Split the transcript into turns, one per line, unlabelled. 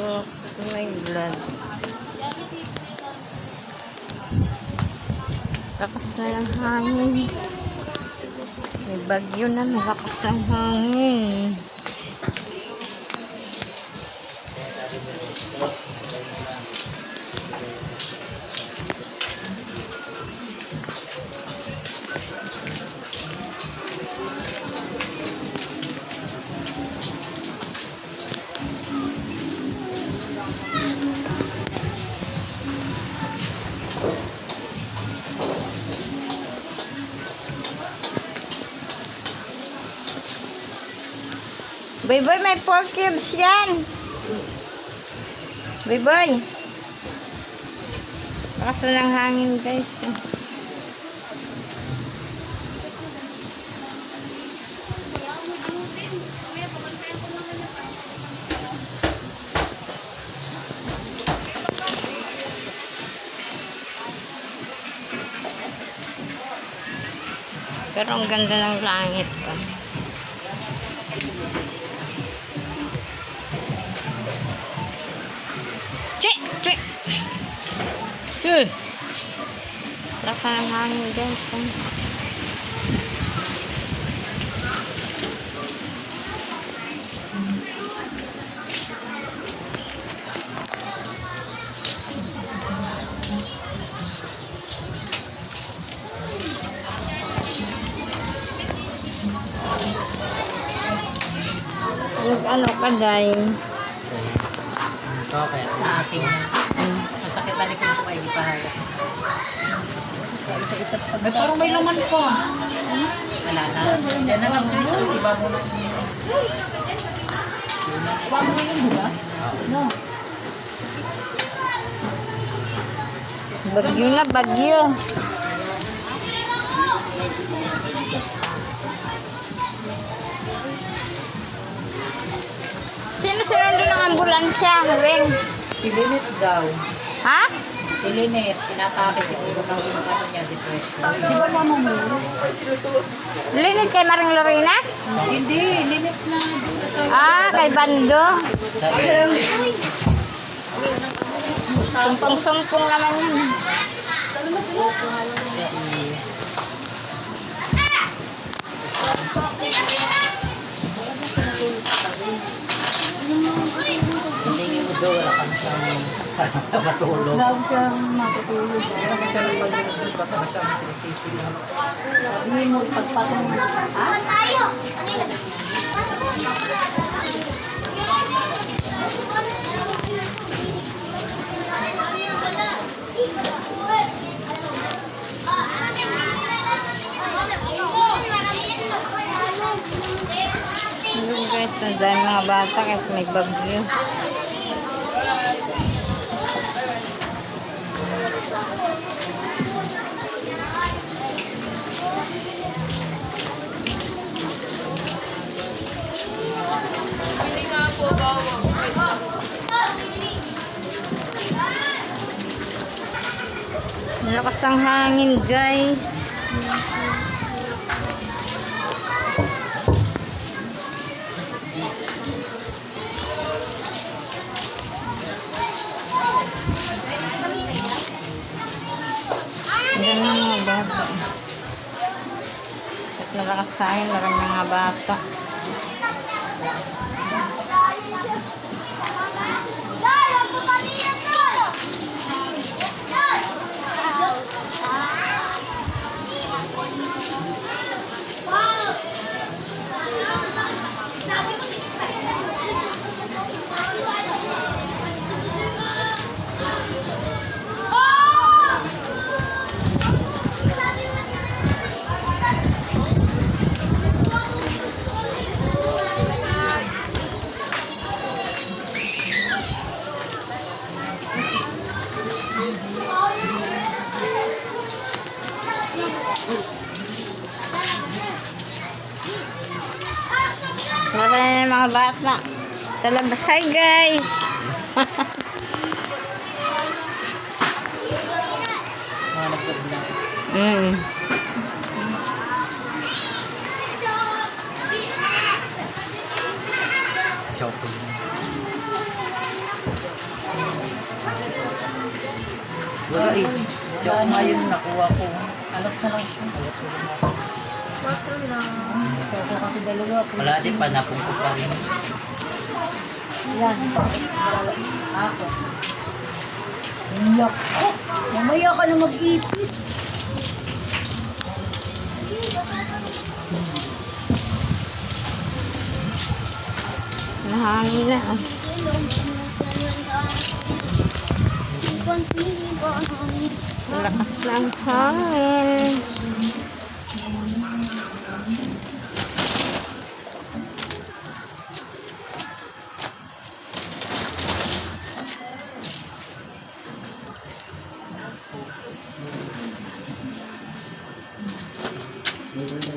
Oh, my blood. Lakas na ng hangin. May bagyo na malakas ang hangin. Boy, boy, may 4 cubes yan. Boy, boy. Lakas na ng hangin, guys. Pero ang ganda ng langit pa. Eh! Lakas ng hangin guys. ah. Nag-ano ka, Day?
Okay, sa akin. Masakit na likod ko kayo, ipahala. May parang may laman po. Wala na. Yan na lang yung isang iba mo na. Iba mo na yun, di ba? No.
Bagyo na, bagyo. Sino sinundo ng ambulansya, Ring?
Si Lynette daw.
Ha?
Si Lynette, pinatake siguro ng ano niya, depression.
Di ba mama mo?
Linit kay Maring Lorena?
Hindi, Lynette na.
Ah, kay Bando. Sumpong-sumpong naman yun.
dahil, matulog.
Love siyang matutulog.
Ka siya ng mag-iisip, baka na siya masisisi.
Sabihin mo, pagpasok mo. Ha?
Yun guys, ang dami mga bata kahit may bagyo. Malakas ang hangin guys. Dami ng mga bata. At akin, marami mga bata. Nasa na yung mga bata. Sa labas. Hi guys! mm.
Wala eh. Hindi ako ngayon nakuha ko. Alas na lang siya.
Bato lang.
Ako kasi dalawa.
Wala din pa, napong ko pa rin.
Yan. Ako. Iyak ko. Mamaya ka na mag-ipit.
Nahangin na. ah. Lakas ng hangin. Mm-hmm.